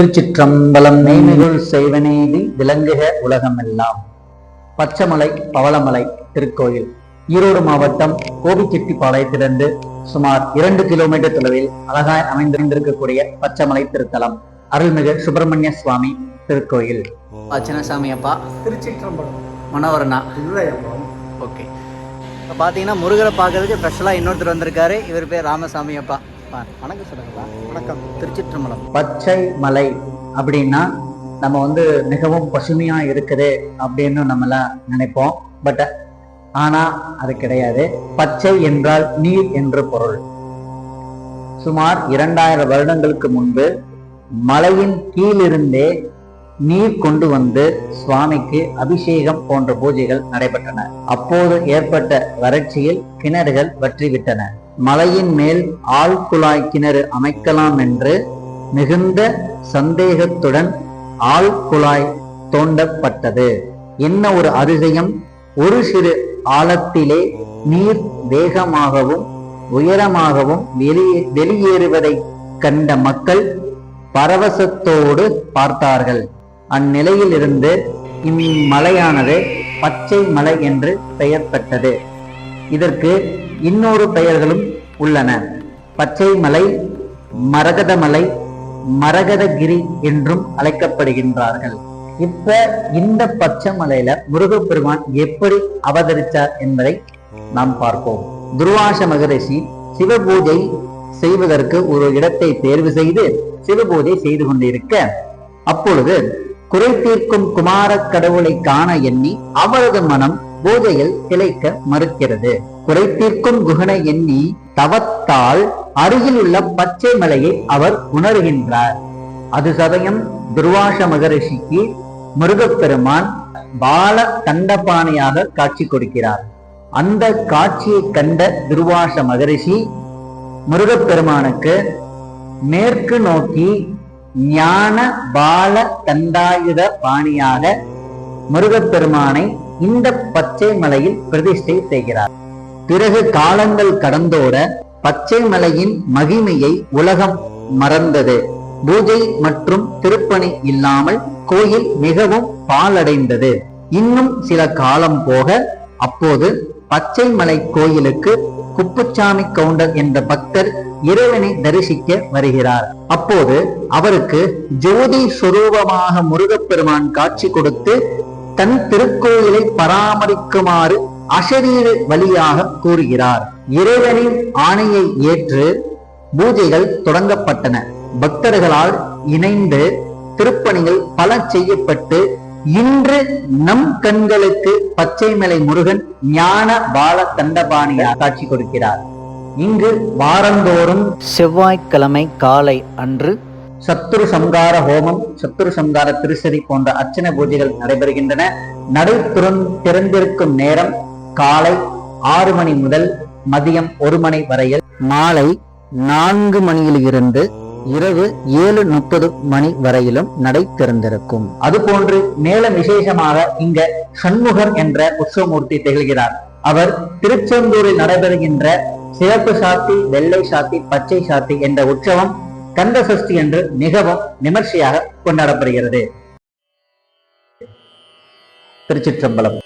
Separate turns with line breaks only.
திருச்சிற்றம்பலம் மெய்மிகுள் செய்வனேதி விளங்குக உலகமெல்லாம். பச்சைமலை பவளமலை திருக்கோயில். ஈரோடு மாவட்டம் கோபிச்செட்டிப்பாளையத்திலிருந்து சுமார் இரண்டு கிலோமீட்டர் தொலைவில் அழகாய் அமைந்திருந்திருக்கக்கூடிய பச்சைமலை திருத்தலம் அருள்மிகு சுப்பிரமணிய சுவாமி திருக்கோயில். சின்னசாமி அப்பா
திருச்சிற்றம்பலம்.
மனோவரனா. ஓகே. இப்போ பார்த்தீங்கன்னா முருகரை பார்க்கறதுக்கு ஸ்பெஷலாக இன்னொருத்தர் வந்திருக்காரு. இவர் பேர் ராமசாமி அப்பா வணக்கம் சொல்லுங்கப்பா.
வணக்கம்.
திருச்சிற்றம்பலம். பச்சை மலை அப்படின்னா நம்ம வந்து மிகவும் பசுமையா இருக்குது அப்படின்னு நம்மள நினைப்போம். பட் ஆனா அது கிடையாது. பச்சை என்றால் நீர் என்று பொருள். சுமார் இரண்டாயிரம் வருடங்களுக்கு முன்பு மலையின் கீழிருந்தே நீர் கொண்டு வந்து சுவாமிக்கு அபிஷேகம் போன்ற பூஜைகள் நடைபெற்றன. அப்போது ஏற்பட்ட வறட்சியில் கிணறுகள் வற்றிவிட்டன. மலையின் மேல் ஆழ்குழாய் கிணறு அமைக்கலாம் என்று மிகுந்த சந்தேகத்துடன் ஆழ்குழாய் தோண்டப்பட்டது. என்ன ஒரு அதிசயம்? ஒரு சிறு ஆழத்திலே நீர் வேகமாகவும் உயரமாகவும் வெளியே வெளியேறுவதை கண்ட மக்கள் பரவசத்தோடு பார்த்தார்கள். அந்நிலையில் இருந்து இம்மலையானது பச்சை மலை என்று பெயர் பெற்றது இதற்கு இன்னொரு பெயர்களும் உள்ளன. பச்சை மலை மரகத மலை மரகதகிரி என்றும் அழைக்கப்படுகின்றார்கள். இப்ப இந்த பச்சை மலையில முருகப்பெருமான் எப்படி அவதரித்தார் என்பதை நாம் பார்ப்போம். துர்வாச மகரிஷி சிவபூஜை செய்வதற்கு ஒரு இடத்தை தேர்வு செய்து சிவபூஜை செய்து கொண்டிருக்க அப்பொழுது குறை தீர்க்கும் குமார கடவுளை காண எண்ணி அவரது மனம் பூஜையில் திளைக்க மறுக்கிறது. குறை தீர்க்கும் குகனை எண்ணி தவத்தால் அருகில் உள்ள பச்சை மலையை அவர் உணர்கின்றார். அது சமயம் துர்வாச மகரிஷிக்கு முருகப்பெருமான் பால தண்டபாணியாக காட்சி கொடுக்கிறார். அந்த காட்சியை கண்ட துர்வாச மகரிஷி முருகப்பெருமானுக்கு மேற்கு நோக்கி ஞான பால தண்டாயுத பாணியாக முருகப்பெருமானை இந்த பச்சை மலையில் பிரதிஷ்டை செய்கிறார். பிறகு காலங்கள் கடந்தோட பச்சை மலையின் மகிமையை உலகம் மறந்தது. பூஜை மற்றும் திருப்பணி இல்லாமல் கோயில் மிகவும் பாலடைந்தது இன்னும் சில காலம் போக அப்போது பச்சை மலை கோயிலுக்கு குப்புச்சாமி கவுண்டர் என்ற பக்தர் இறைவனை தரிசிக்க வருகிறார். அப்போது அவருக்கு ஜோதி சுரூபமாக முருகப்பெருமான் காட்சி கொடுத்து தன் திருக்கோயிலை பராமரிக்குமாறு அசரீர வழியாக கூறுகிறார். இறைவனின் ஆணையை ஏற்று பூஜைகள் தொடங்கப்பட்டன. பக்தர்களால் இணைந்து திருப்பணிகள் பல செய்யப்பட்டு இன்று நம் கண்களுக்கு பச்சைமலை முருகன் ஞான பால தண்டபாணியாக காட்சி கொடுக்கிறார். இங்கு வாரந்தோறும் செவ்வாய்க்கிழமை காலை அன்று சத்துரு சம்கார ஹோமம் சத்துரு சம்கார திருசதி போன்ற அர்ச்சனை பூஜைகள் நடைபெறுகின்றன. நடை திறந்- திறந்திருக்கும் நேரம் காலை ஆறு மணி முதல் மதியம் ஒரு மணி வரையில் மாலை நான்கு மணியில் இருந்து இரவு ஏழு முப்பது மணி வரையிலும் நடை திறந்திருக்கும். அதுபோன்று மேலும் விசேஷமாக இங்க சண்முகர் என்ற உற்சவமூர்த்தி திகழ்கிறார். அவர் திருச்செந்தூரில் நடைபெறுகின்ற சிவப்பு சாத்தி வெள்ளை சாத்தி பச்சை சாத்தி என்ற உற்சவம் கந்த சஷ்டி என்று மிகவும் விமர்சையாக கொண்டாடப்படுகிறது. திருச்சிற்றம்பலம்.